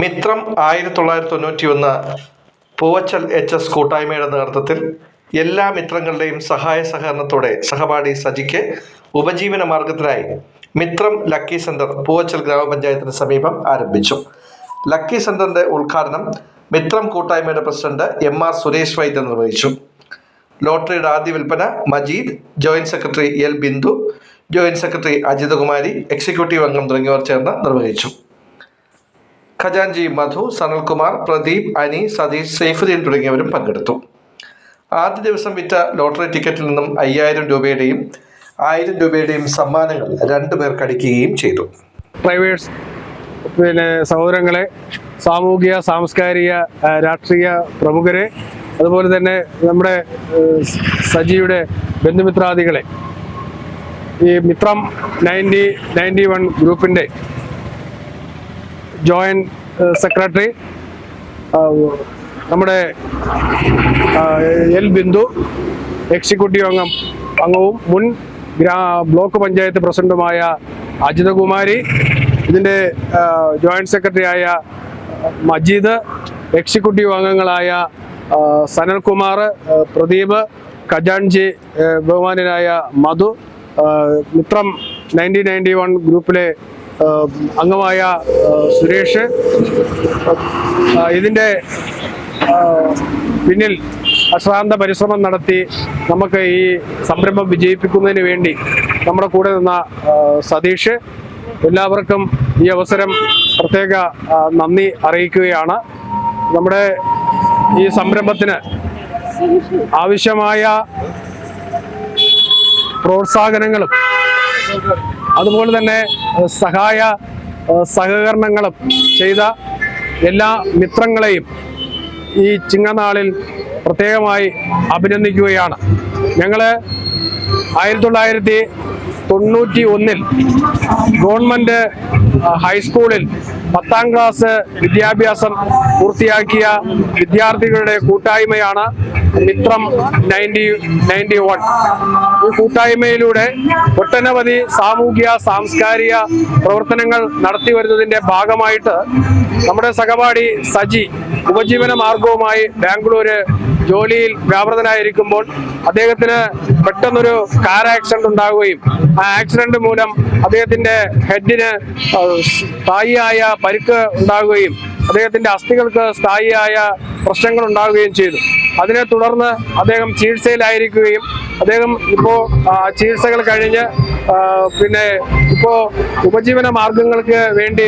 മിത്രം ആയിരത്തി തൊള്ളായിരത്തി തൊണ്ണൂറ്റി ഒന്ന് പൂവച്ചൽ എച്ച് എസ് കൂട്ടായ്മയുടെ നേതൃത്വത്തിൽ എല്ലാ മിത്രങ്ങളുടെയും സഹായ സഹകരണത്തോടെ സഹപാഠി സജിക്ക് ഉപജീവന മാർഗത്തിനായി മിത്രം ലക്കി സെന്റർ പൂവച്ചൽ ഗ്രാമപഞ്ചായത്തിന് സമീപം ആരംഭിച്ചു. ലക്കി സെന്ററിന്റെ ഉദ്ഘാടനം മിത്രം കൂട്ടായ്മയുടെ പ്രസിഡന്റ് എം ആർ സുരേഷ് വൈദ്യ നിർവഹിച്ചു. ലോട്ടറിയുടെ ആദ്യ വിൽപ്പന Majeed joint secretary L Bindu joint secretary Ajithakumari executive അംഗം തുടങ്ങിയവർ ചേർന്ന് നിർവഹിച്ചു. ഖജാൻജി മധു സനൽകുമാർ പ്രദീപ് അനി സതീഷ് സൈഫുദ്ദീൻ തുടങ്ങിയവരും പങ്കെടുത്തു. ആദ്യ ദിവസം വിറ്റ ലോട്ടറി ടിക്കറ്റിൽ നിന്നും അയ്യായിരം രൂപയുടെയും ആയിരം രൂപയുടെയും സമ്മാനങ്ങൾ രണ്ടു പേർക്ക് അടിക്കുകയും ചെയ്തു. പിന്നെ സഹോദരങ്ങളെ സാമൂഹിക സാംസ്കാരിക രാഷ്ട്രീയ പ്രമുഖരെ അതുപോലെ തന്നെ നമ്മുടെ സജിയുടെ ബന്ധുമിത്രാദികളെ. ഈ മിത്രം നയന്റി നയന്റി വൺ ഗ്രൂപ്പിന്റെ ജോയിന്റ് സെക്രട്ടറി. നമ്മുടെ എൽ ബിന്ദു എക്സിക്യൂട്ടീവ് അംഗം അംഗവും മുൻ ഗ്രാ ബ്ലോക്ക് പഞ്ചായത്ത് പ്രസിഡന്റുമായ അജിതകുമാരി ഇതിന്റെ ജോയിന്റ് സെക്രട്ടറിയായ മജീദ് എക്സിക്യൂട്ടീവ് അംഗങ്ങളായ സനൽകുമാർ പ്രദീപ് ഖജാൻജി ബഹുമാനായ Madhu Mithram nineteen ninety one ഗ്രൂപ്പിലെ അംഗമായ സുരേഷ്. ഇതിന്റെ പിന്നിൽ അശ്രാന്ത പരിശ്രമം നടത്തി നമുക്ക് ഈ സംരംഭം വിജയിപ്പിക്കുന്നതിന് വേണ്ടി നമ്മുടെ കൂടെ നിന്ന സതീഷ് എല്ലാവർക്കും ഈ അവസരം പ്രത്യേക നന്ദി അറിയിക്കുകയാണ്. നമ്മുടെ ഈ സംരംഭത്തിന് ആവശ്യമായ പ്രോത്സാഹനങ്ങളും അതുപോലെ തന്നെ സഹായ സഹകരണങ്ങളും ചെയ്ത എല്ലാ മിത്രങ്ങളെയും ഈ ചിങ്ങനാളിൽ പ്രത്യേകമായി അഭിനന്ദിക്കുകയാണ്. ഞങ്ങൾ ആയിരത്തി തൊള്ളായിരത്തി തൊണ്ണൂറ്റി ഒന്നിൽ ഗവൺമെന്റ് ഹൈസ്കൂളിൽ പത്താം ക്ലാസ് വിദ്യാഭ്യാസം പൂർത്തിയാക്കിയ വിദ്യാർത്ഥികളുടെ കൂട്ടായ്മയാണ് മിത്രം നയന്റി നയന്റി വൺ. ഈ കൂട്ടായ്മയിലൂടെ ഒട്ടനവധി സാമൂഹിക സാംസ്കാരിക പ്രവർത്തനങ്ങൾ നടത്തി വരുന്നതിന്റെ ഭാഗമായിട്ട് നമ്മുടെ സഹപാഠി സജി ഉപജീവന മാർഗവുമായി ബാംഗ്ലൂര് ജോലിയിൽ വ്യാപൃതനായിരിക്കുമ്പോൾ അദ്ദേഹത്തിന് പെട്ടെന്നൊരു കാർ ആക്സിഡന്റ് ഉണ്ടാവുകയും ആ ആക്സിഡന്റ് മൂലം അദ്ദേഹത്തിന്റെ ഹെഡിന് സ്ഥായിയായ പരിക്ക് ഉണ്ടാവുകയും അദ്ദേഹത്തിന്റെ അസ്ഥികൾക്ക് സ്ഥായിയായ പ്രശ്നങ്ങൾ ഉണ്ടാവുകയും ചെയ്തു. അതിനെ തുടർന്ന് അദ്ദേഹം ചികിത്സയിലായിരിക്കുകയും അദ്ദേഹം ഇപ്പോൾ ചികിത്സകൾ കഴിഞ്ഞ് പിന്നെ ഇപ്പോൾ ഉപജീവന മാർഗങ്ങൾക്ക് വേണ്ടി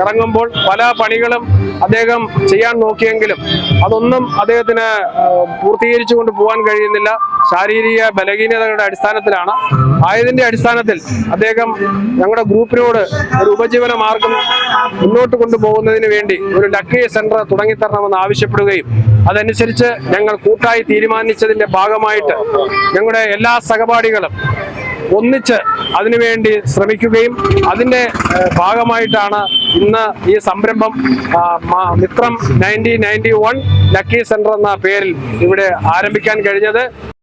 ഇറങ്ങുമ്പോൾ പല പണികളും അദ്ദേഹം ചെയ്യാൻ നോക്കിയെങ്കിലും അതൊന്നും അദ്ദേഹത്തിന് ആ, പൂർത്തീകരിച്ചു കൊണ്ട് പോകാൻ കഴിയുന്നില്ല. ശാരീരിക ബലഹീനതകളുടെ അടിസ്ഥാനത്തിലാണ്. ആയതിന്റെ അടിസ്ഥാനത്തിൽ അദ്ദേഹം ഞങ്ങളുടെ ഗ്രൂപ്പിനോട് ഒരു ഉപജീവന മാർഗം മുന്നോട്ട് കൊണ്ടുപോകുന്നതിന് വേണ്ടി ഒരു ലക്കി സെന്റർ തുടങ്ങിത്തരണമെന്ന് ആവശ്യപ്പെടുകയും അതനുസരിച്ച് ഞങ്ങൾ കൂട്ടായി തീരുമാനിച്ചതിന്റെ ഭാഗമായിട്ട് ഞങ്ങളുടെ എല്ലാ സഹപാഠികളും ഒന്നിച്ച് അതിനുവേണ്ടി ശ്രമിക്കുകയും അതിന്റെ ഭാഗമായിട്ടാണ് ഇന്ന് ഈ സംരംഭം Mithram nineteen ninety one lucky centre എന്ന പേരിൽ ഇവിടെ ആരംഭിക്കാൻ കഴിഞ്ഞത്.